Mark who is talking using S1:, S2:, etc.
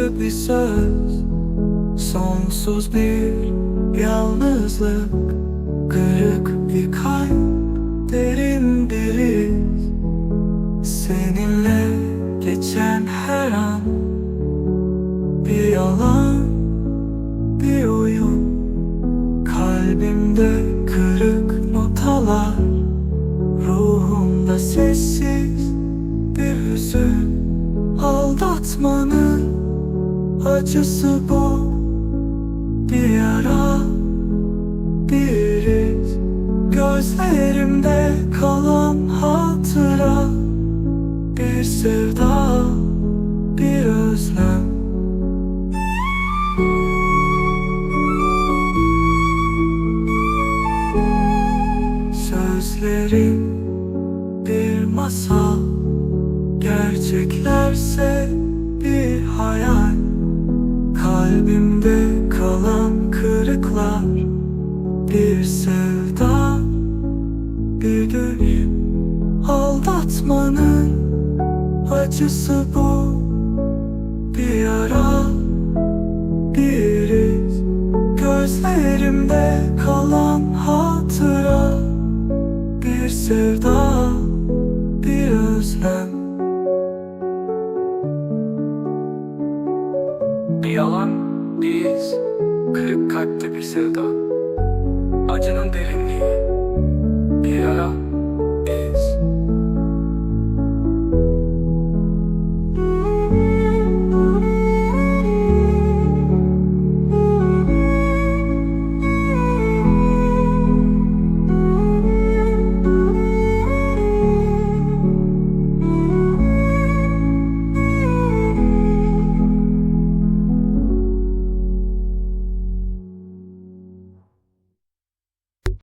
S1: acı bir söz. Sonsuz bir yalnızlık. Kırık bir kalp. Derin bir iz Seninle geçen her an Bir yalan Bir oyun. Kalbimde kırık notalar. Ruhumda sessiz bir hüzün. Aldatmanın acısı bu. Bir yara, bir iz Gözlerimde kalan hatıra. Bir sevda, bir özlem. Sözlerin bir masal. Gerçeklerse bir hayal bir sevda Gülüş aldatmanın acısı bu. Bir yara bir iz Gözlerimde kalan hatıra. Bir sevda bir özlem. Bir yalan, bir iz Kırık kalpte bir sevda. Acının derinliği. Bir yara